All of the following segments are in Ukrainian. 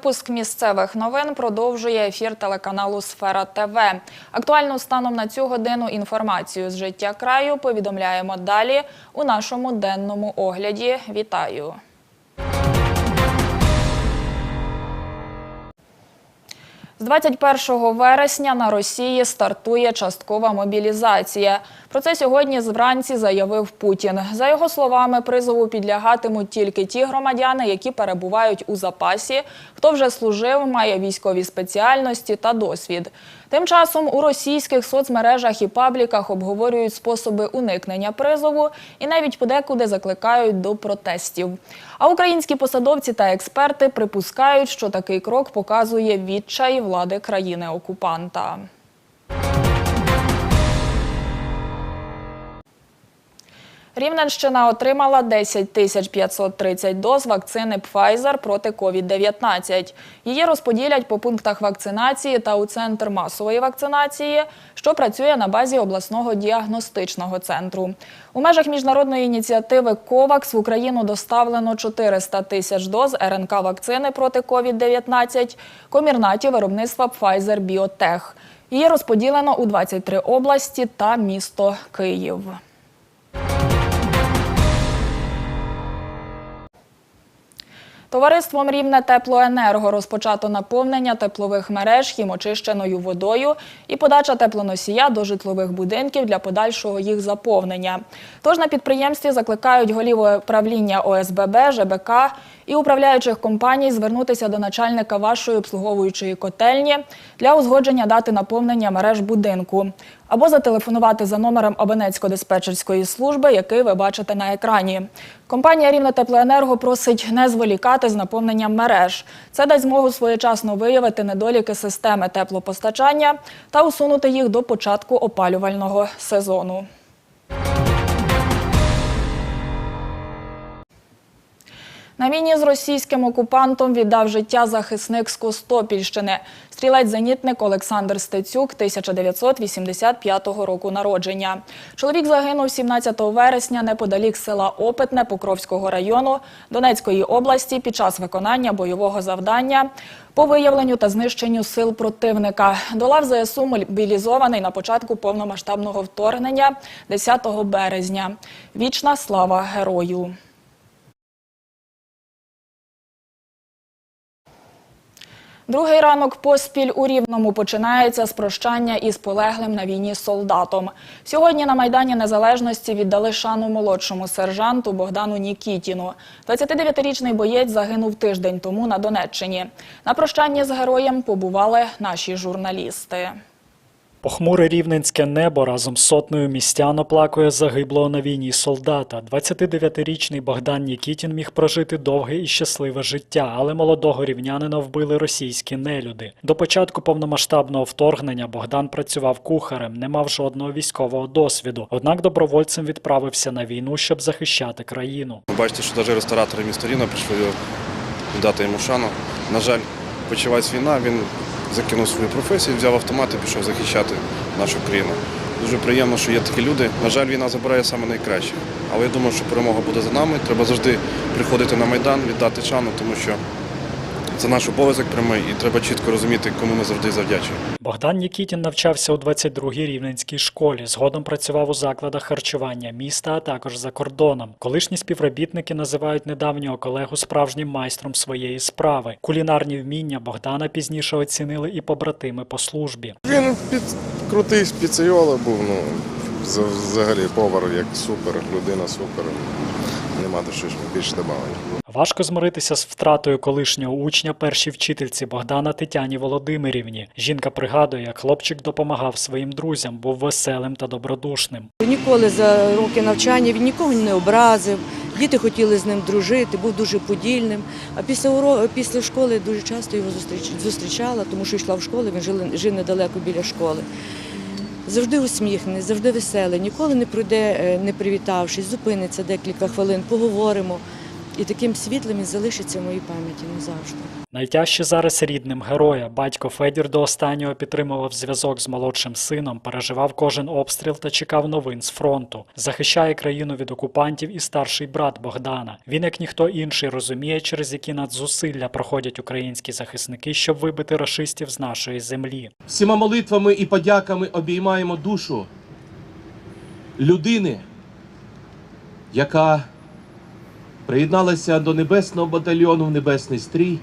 Випуск місцевих новин продовжує ефір телеканалу Сфера ТВ. Актуальну станом на цю годину інформацію з життя краю повідомляємо далі у нашому денному огляді. Вітаю! З 21 вересня на Росії стартує часткова мобілізація. Про це сьогодні вранці заявив Путін. За його словами, призову підлягатимуть тільки ті громадяни, які перебувають у запасі, хто вже служив, має військові спеціальності та досвід. Тим часом у російських соцмережах і пабліках обговорюють способи уникнення призову і навіть подекуди закликають до протестів. А українські посадовці та експерти припускають, що такий крок показує відчай влади країни-окупанта. Рівненщина отримала 10 тисяч 530 доз вакцини Pfizer проти COVID-19. Її розподілять по пунктах вакцинації та у центр масової вакцинації, що працює на базі обласного діагностичного центру. У межах міжнародної ініціативи COVAX в Україну доставлено 400 тисяч доз РНК вакцини проти COVID-19 комірнаті виробництва Pfizer Biotech. Її розподілено у 23 області та місто Київ. Товариством Рівне Теплоенерго розпочато наповнення теплових мереж хімочищеною водою і подача теплоносія до житлових будинків для подальшого їх заповнення. Тож на підприємстві закликають голів управління ОСББ, ЖБК і управляючих компаній звернутися до начальника вашої обслуговуючої котельні для узгодження дати наповнення мереж будинку або зателефонувати за номером абонентсько-диспетчерської служби, який ви бачите на екрані. Компанія Рівне Теплоенерго просить не зволікати з наповненням мереж. Це дасть змогу своєчасно виявити недоліки системи теплопостачання та усунути їх до початку опалювального сезону. На війні з російським окупантом віддав життя захисник з Костопільщини. Стрілець-зенітник Олександр Стецюк 1985 року народження. Чоловік загинув 17 вересня неподалік села Опитне Покровського району Донецької області під час виконання бойового завдання по виявленню та знищенню сил противника. До лав ЗСУ мобілізований на початку повномасштабного вторгнення 10 березня. Вічна слава герою! Другий ранок поспіль у Рівному починається з прощання із полеглим на війні солдатом. Сьогодні на Майдані Незалежності віддали шану молодшому сержанту Богдану Нікітіну. 29-річний боєць загинув тиждень тому на Донеччині. На прощанні з героєм побували наші журналісти. Похмуре рівненське небо разом з сотнею містян оплакує загиблого на війні солдата. 29-річний Богдан Нікітін міг прожити довге і щасливе життя, але молодого рівнянина вбили російські нелюди. До початку повномасштабного вторгнення Богдан працював кухарем, не мав жодного військового досвіду. Однак добровольцем відправився на війну, щоб захищати країну. Ви Бачите, що навіть ресторатори міста Рівна прийшли віддати йому шану. На жаль, почалась війна, він закинув свою професію, взяв автомат і пішов захищати нашу країну. Дуже приємно, що є такі люди. На жаль, війна забирає саме найкраще. Але я думаю, що перемога буде за нами. Треба завжди приходити на Майдан, віддати шану, тому що це наш обов'язок прямий і треба чітко розуміти, кому ми завжди завдячуємо. Богдан Нікітін навчався у 22-й рівненській школі. Згодом працював у закладах харчування міста, а також за кордоном. Колишні співробітники називають недавнього колегу справжнім майстром своєї справи. Кулінарні вміння Богдана пізніше оцінили і побратими по службі. Він під крутий спеціола був, ну взагалі повар як супер, людина супер. Нема до що ж більше добавити. Важко змиритися з втратою колишнього учня першій вчительці Богдана Тетяні Володимирівні. Жінка пригадує, як хлопчик допомагав своїм друзям, був веселим та добродушним. Ніколи за роки навчання він нікого не образив. Діти хотіли з ним дружити, був дуже подільним. А після уро... після школи дуже часто його зустріч... зустрічала, тому що йшла в школу, він жив недалеко біля школи. Завжди усміхнений, завжди веселий, ніколи не пройде, е, не привітавшись, зупиниться декілька хвилин, поговоримо. І таким світлим він залишиться в моїй пам'яті назавжди. Найтяжче зараз рідним героя. Батько Федір до останнього підтримував зв'язок з молодшим сином, переживав кожен обстріл та чекав новин з фронту. Захищає країну від окупантів і старший брат Богдана. Він, як ніхто інший, розуміє, через які надзусилля проходять українські захисники, щоб вибити рашистів з нашої землі. Всіма молитвами і подяками обіймаємо душу людини, яка приєдналася до небесного батальйону в Небесний стрій,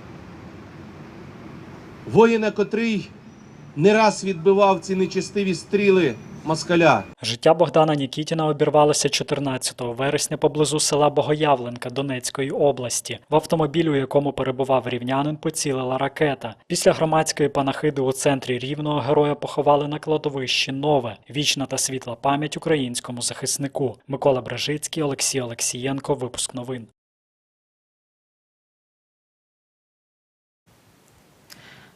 воїна, котрий не раз відбивав ці нечестиві стріли москаля. Життя Богдана Нікітіна обірвалося 14 вересня поблизу села Богоявленка Донецької області. В автомобіль, у якому перебував рівнянин, поцілила ракета. Після громадської панахиди у центрі рівного героя поховали на кладовищі Нове. Вічна та світла пам'ять українському захиснику. Микола Брежицький, Олексій Олексієнко. Випуск новин.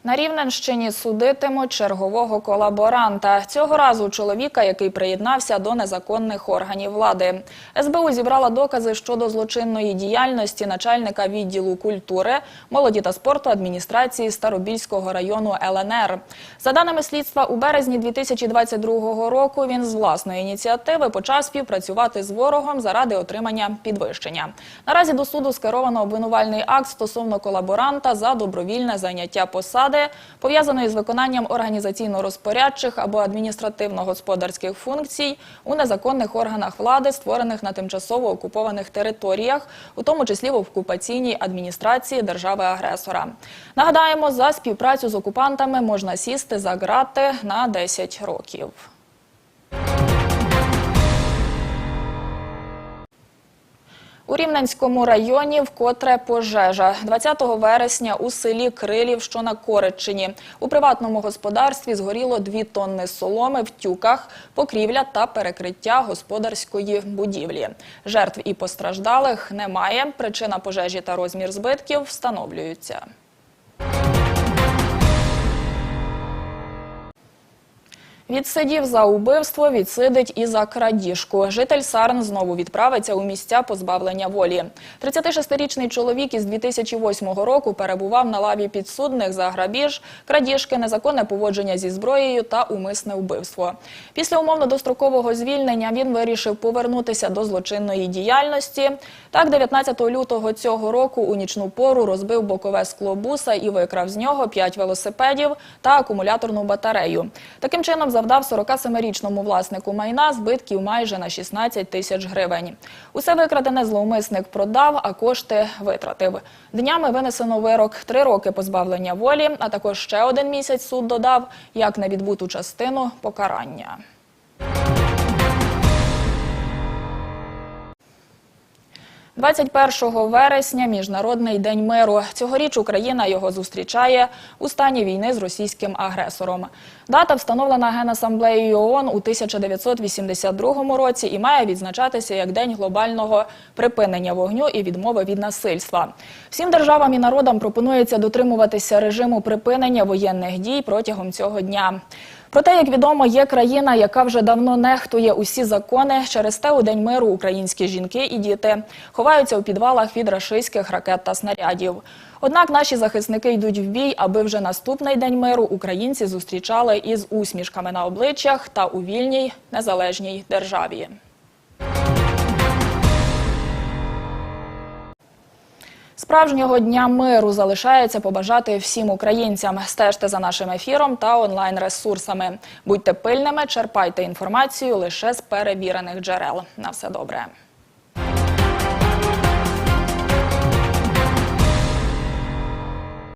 На Рівненщині судитимуть чергового колаборанта. Цього разу чоловіка, який приєднався до незаконних органів влади. СБУ зібрала докази щодо злочинної діяльності начальника відділу культури, молоді та спорту адміністрації Старобільського району ЛНР. За даними слідства, у березні 2022 року він з власної ініціативи почав співпрацювати з ворогом заради отримання підвищення. Наразі до суду скеровано обвинувальний акт стосовно колаборанта за добровільне зайняття посади, пов'язаної з виконанням організаційно-розпорядчих або адміністративно-господарських функцій у незаконних органах влади, створених на тимчасово окупованих територіях, у тому числі в окупаційній адміністрації держави-агресора. Нагадаємо, за співпрацю з окупантами можна сісти за грати на 10 років. У Рівненському районі вкотре пожежа. 20 вересня у селі Крилів, що на Коричині. У приватному господарстві згоріло 2 тонни соломи в тюках, покрівля та перекриття господарської будівлі. Жертв і постраждалих немає. Причина пожежі та розмір збитків встановлюються. Відсидів за убивство, відсидить і за крадіжку. Житель Сарн знову відправиться у місця позбавлення волі. 36-річний чоловік із 2008 року перебував на лаві підсудних за грабіж, крадіжки, незаконне поводження зі зброєю та умисне вбивство. Після умовно-дострокового звільнення він вирішив повернутися до злочинної діяльності. Так, 19 лютого цього року у нічну пору розбив бокове скло буса і викрав з нього 5 велосипедів та акумуляторну батарею. Таким чином завдав 47-річному власнику майна збитків майже на 16 тисяч гривень. Усе викрадене зловмисник продав, а кошти витратив. Днями винесено вирок – три роки позбавлення волі, а також ще один місяць суд додав, як на відбуту частину покарання. – 21 вересня – Міжнародний день миру. Цьогоріч Україна його зустрічає у стані війни з російським агресором. Дата встановлена Генасамблеєю ООН у 1982 році і має відзначатися як День глобального припинення вогню і відмови від насильства. Всім державам і народам пропонується дотримуватися режиму припинення воєнних дій протягом цього дня. Проте, як відомо, є країна, яка вже давно нехтує усі закони. Через те у День миру українські жінки і діти ховаються у підвалах від рашистських ракет та снарядів. Однак наші захисники йдуть в бій, аби вже наступний день миру українці зустрічали із усмішками на обличчях та у вільній незалежній державі. Справжнього дня миру залишається побажати всім українцям. Стежте за нашим ефіром та онлайн-ресурсами. Будьте пильними, черпайте інформацію лише з перевірених джерел. На все добре.